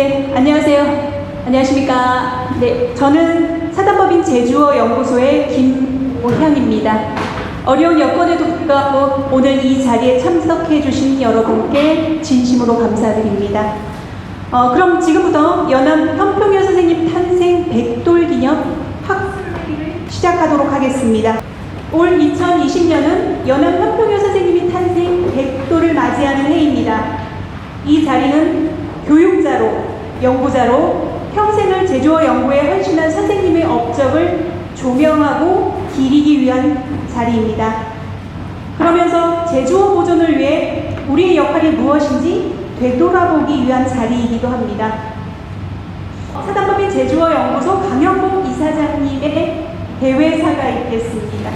네, 안녕하세요. 안녕하십니까. 네, 저는 사단법인 제주어 연구소의 김오향입니다. 어려운 여건에도 불구하고 오늘 이 자리에 참석해 주신 여러분께 진심으로 감사드립니다. 어, 그럼 지금부터 연암 현평여 선생님 탄생 100돌 기념 학술회를 시작하도록 하겠습니다. 올 2020년은 연암 현평여 선생님이 탄생 100돌을 맞이하는 해입니다. 이 자리는 교육자로, 연구자로 평생을 제주어 연구에 헌신한 선생님의 업적을 조명하고 기리기 위한 자리입니다. 그러면서 제주어 보존을 위해 우리의 역할이 무엇인지 되돌아보기 위한 자리이기도 합니다. 사단법인 제주어 연구소 강영복 이사장님의 대회사가 있겠습니다.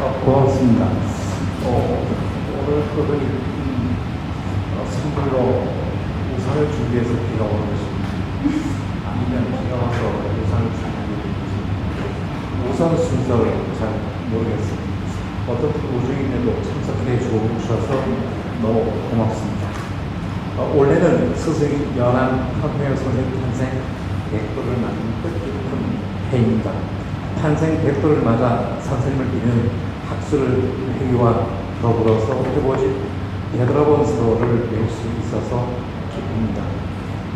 어, 고맙습니다. 어, 오늘 그분이 음, 어, 선물로 우산을 준비해서 비가 오는 것입니다. 아니면 비가 와서 우산을 준비해서 우산 순서를 잘 모르겠습니다. 어떤 우주인에도 참석해 주셔서 너무 고맙습니다. 어, 올해는 스승이 연한 현명의 선생님 탄생 100도를 맞는 뜻깊은 해입니다. 탄생 100도를 맞아 선생님을 비는 학술을 회의와 더불어서 해보지 서로를 배울 수 있어서 기쁩니다.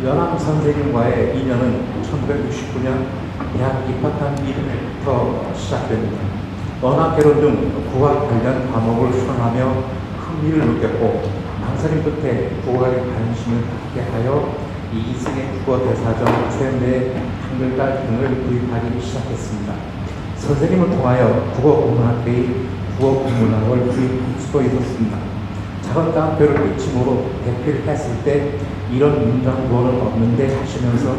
연암 선생님과의 인연은 1969년 대학 입학한 이듬해부터 시작됩니다. 언어 개론 등 국악 관련 과목을 수강하며 흥미를 느꼈고 망설임 끝에 국어에 관심을 갖게 하여 이승의 국어 대사전, 최연대 한글달 등을 구입하기 시작했습니다. 선생님을 통하여 국어 국문학회의 국어 국문학을 구입할 수도 있었습니다. 작은 깡표를 기침으로 대필 했을 때 이런 구어는 없는데 하시면서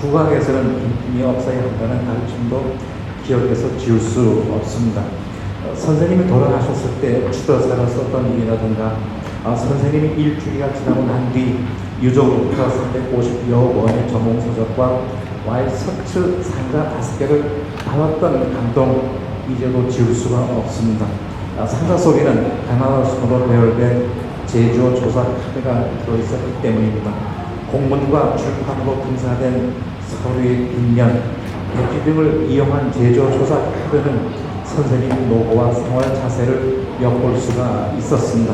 국악에서는 빈틈이 없어야 한다는 가르침도 기억에서 지울 수 없습니다. 어, 선생님이 돌아가셨을 때 추도사를 썼던 일이라든가 아, 선생님이 일주기가 지나고 난 뒤 유족으로부터 350여 원의 전몽서적과 와의 서츠 상자 다섯 개를 받았던 감동 이제도 지울 수가 없습니다. 아, 상자 속에는 가나다 순으로 배열된 제주어 조사 카드가 들어있었기 때문입니다. 공문과 출판으로 분사된 서류의 뒷면, 대지 등을 이용한 제주어 조사 카드는 선생님 노고와 생활 자세를 엿볼 수가 있었습니다.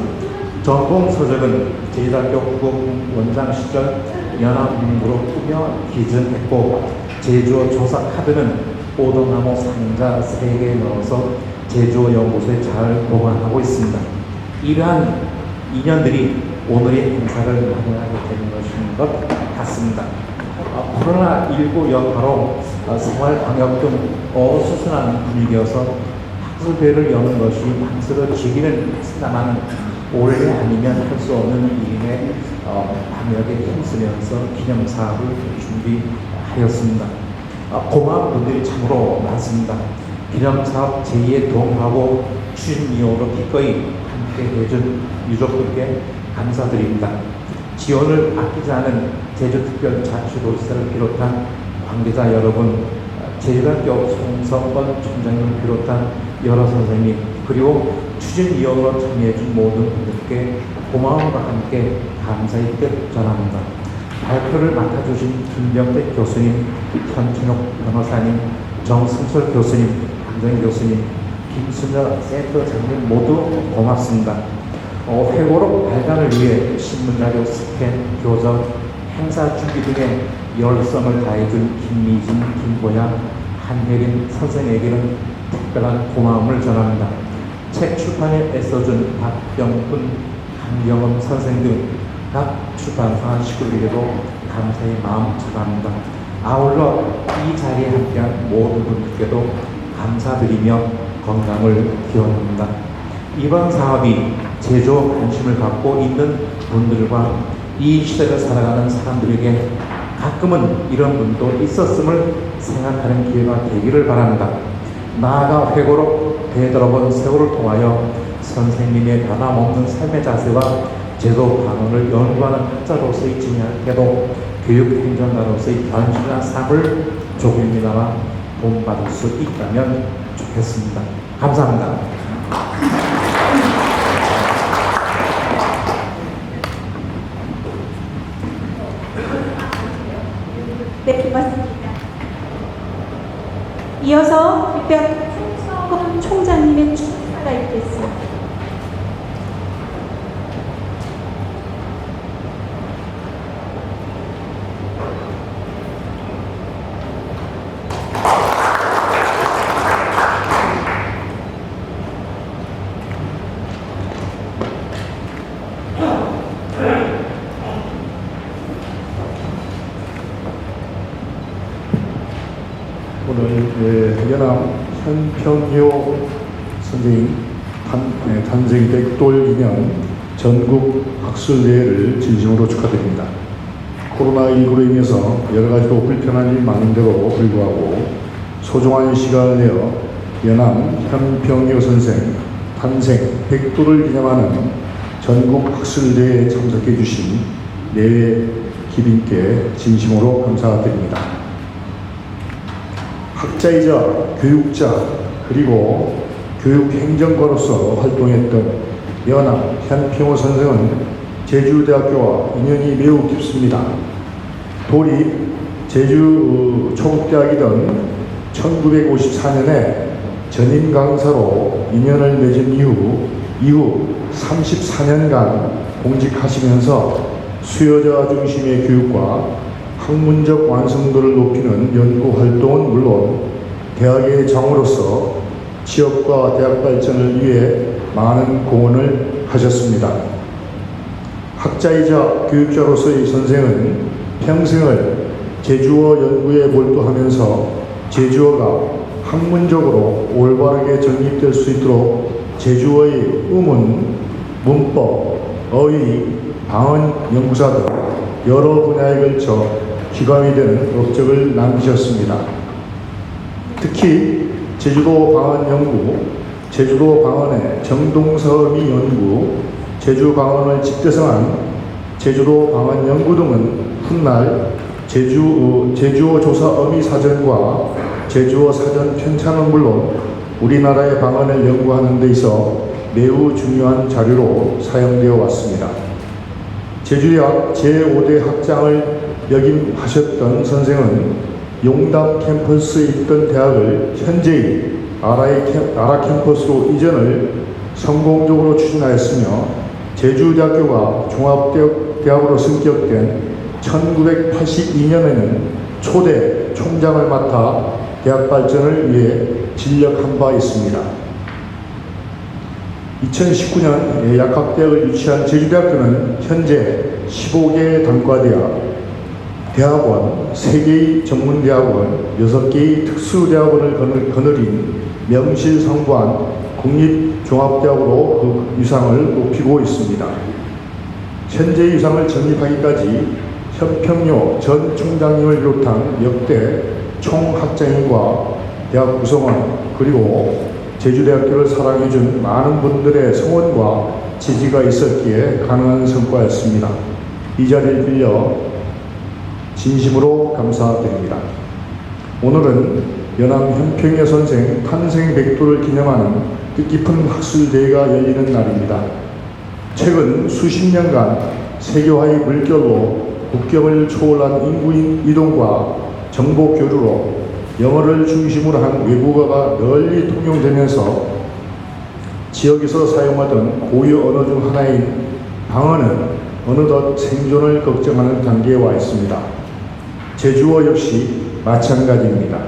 전공 서적은 제주대학교 국어국 원장 시절 연합문구로 꾸며 기증했고 제주어 조사 카드는 오동나무 상자 3개 넣어서 제주어 연구소에 잘 보관하고 있습니다. 이러한 인연들이 오늘의 행사를 마련하게 되는 것인 것 같습니다. 아, 코로나19 여파로 아, 생활 방역 등 어수선한 분위기여서 학술대회를 여는 것이 망설여지기는 했습니다만 올해 아니면 할 수 없는 일임에 어, 방역에 힘쓰면서 기념사업을 준비하였습니다. 아, 고마운 분들이 참으로 많습니다. 기념사업 제2에 도움하고 추진위원으로 기꺼이 함께 해준 유족들께 감사드립니다. 지원을 아끼지 않은 제주특별자치도시사를 비롯한 관계자 여러분, 제주대학교 송성권 총장님을 비롯한 여러 선생님, 그리고 추진위원으로 참여해준 모든 분들께 고마움과 함께 감사의 뜻 전합니다. 발표를 맡아주신 김병택 교수님, 현춘옥 변호사님, 정승철 교수님, 강정 교수님, 김순여 센터 장님 모두 고맙습니다. 어, 회고록 발간을 위해 신문자료 스캔, 교정, 행사 준비 등의 열성을 다해준 김미진, 김보양, 한혜린 선생에게는 특별한 고마움을 전합니다. 책 출판에 애써준 박병훈, 강경험 선생 등 각 출판사 식구들에게도 감사의 마음 전합니다. 아울러 이 자리에 함께한 모든 분들께도 감사드리며 건강을 기원합니다. 이번 사업이 제조 관심을 갖고 있는 분들과 이 시대를 살아가는 사람들에게 가끔은 이런 분도 있었음을 생각하는 기회가 되기를 바랍니다. 나아가 회고록 되돌아본 세월을 통하여 선생님의 변함없는 삶의 자세와 제도 반응을 연구하는 학자로서의 진양에도 교육행정가로서의 변신한 삶을 조금이나마 도움받을 수 있다면 좋겠습니다. 감사합니다. 네, 고맙습니다. 이어서 대학 총서금 총장님의 축사가 있겠습니다. 오늘 예, 연암 현평요 선생님 탄, 예, 탄생 백돌 기념 전국 학술대회를 진심으로 축하드립니다. 코로나19로 인해서 여러 가지로 불편한 일이 많은데도 불구하고 소중한 시간을 내어 연암 현평요 선생 탄생 백돌을 기념하는 전국 학술대회에 참석해 주신 내외 기빈께 진심으로 감사드립니다. 학자이자 교육자 그리고 교육행정가로서 활동했던 연암 현평호 선생은 제주대학교와 인연이 매우 깊습니다. 돌이 제주 어, 초급대학이던 1954년에 전임 강사로 인연을 맺은 이후 이후 34년간 공직하시면서 수요자 중심의 교육과 학문적 완성도를 높이는 연구 활동은 물론 대학의 장으로서 취업과 대학 발전을 위해 많은 공헌을 하셨습니다. 학자이자 교육자로서의 선생은 평생을 제주어 연구에 몰두하면서 제주어가 학문적으로 올바르게 정립될 수 있도록 제주어의 음운, 문법, 어휘, 방언 연구사 등 여러 분야에 걸쳐 기관이 되는 업적을 남기셨습니다. 특히 제주도 방언 연구, 제주도 방언의 정동서미 연구, 제주 방언을 집대성한 제주도 방언 연구 등은 훗날 제주, 어, 제주어 조사 어미 사전과 제주어 사전 편찬은 물론 우리나라의 방언을 연구하는 데 있어 매우 중요한 자료로 사용되어 왔습니다. 제주대학 제5대 학장을 역임하셨던 선생은 용담 캠퍼스에 있던 대학을 현재의 아라 캠퍼스로 이전을 성공적으로 추진하였으며 제주대학교가 종합대학으로 승격된 1982년에는 초대 총장을 맡아 대학 발전을 위해 진력한 바 있습니다. 2019년 약학대학을 유치한 제주대학교는 현재 15개의 단과대학, 대학원, 3개의 전문대학원, 6개의 특수대학원을 거느- 거느린 명실상부한 국립종합대학으로 그 유상을 높이고 있습니다. 현재 유상을 정립하기까지 현평요 전 총장님을 비롯한 역대 총학장님과 대학 구성원 그리고 제주대학교를 사랑해준 많은 분들의 성원과 지지가 있었기에 가능한 성과였습니다. 이 자리를 빌려 진심으로 감사드립니다. 오늘은 연암 현평여 선생 탄생 백도를 기념하는 뜻깊은 학술대회가 열리는 날입니다. 최근 수십 년간 세계화의 물결로 국경을 초월한 인구인 이동과 정보 교류로 영어를 중심으로 한 외국어가 널리 통용되면서 지역에서 사용하던 고유 언어 중 하나인 방언은 어느덧 생존을 걱정하는 단계에 와 있습니다. 제주어 역시 마찬가지입니다.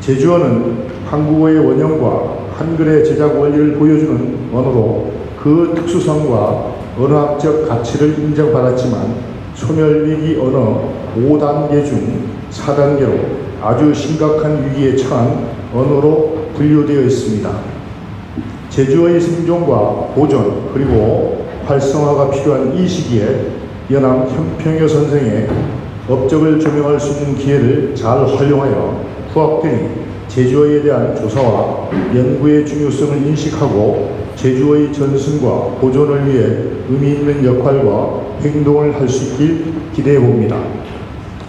제주어는 한국어의 원형과 한글의 제작 원리를 보여주는 언어로 그 특수성과 언어학적 가치를 인정받았지만 소멸위기 언어 5단계 중 4단계로 아주 심각한 위기에 처한 언어로 분류되어 있습니다. 제주어의 생존과 보존 그리고 활성화가 필요한 이 시기에 연암 현평여 선생의 업적을 조명할 수 있는 기회를 잘 활용하여 후학들이 제주어에 대한 조사와 연구의 중요성을 인식하고 제주어의 전승과 보존을 위해 의미 있는 역할과 행동을 할 수 있길 기대해 봅니다.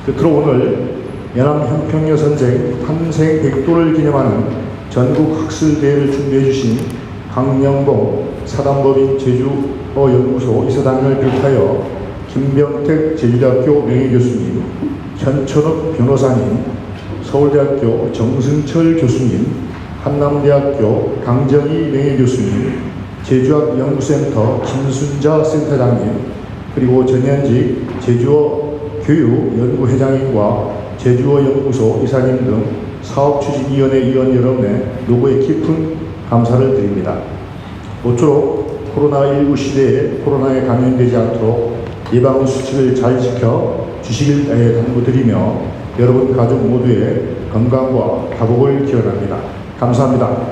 끝으로 오늘 연암현평여 선생 탄생 100도를 기념하는 전국 학술대회를 준비해 주신 강영봉 사단법인 제주어연구소 이사장을 비롯하여 김병택 제주대학교 명예교수님, 현천욱 변호사님, 서울대학교 정승철 교수님, 한남대학교 강정희 명예교수님, 제주학연구센터 김순자 센터장님, 그리고 전현직 제주어 교육연구회장님과 제주어 연구소 이사님 등 사업추진위원회 위원 여러분의 노고에 깊은 감사를 드립니다. 모쪼록 코로나19 시대에 코로나에 감염되지 않도록 예방 수칙을 잘 지켜 주시길 에 당부드리며 여러분 가족 모두의 건강과 화복을 기원합니다. 감사합니다.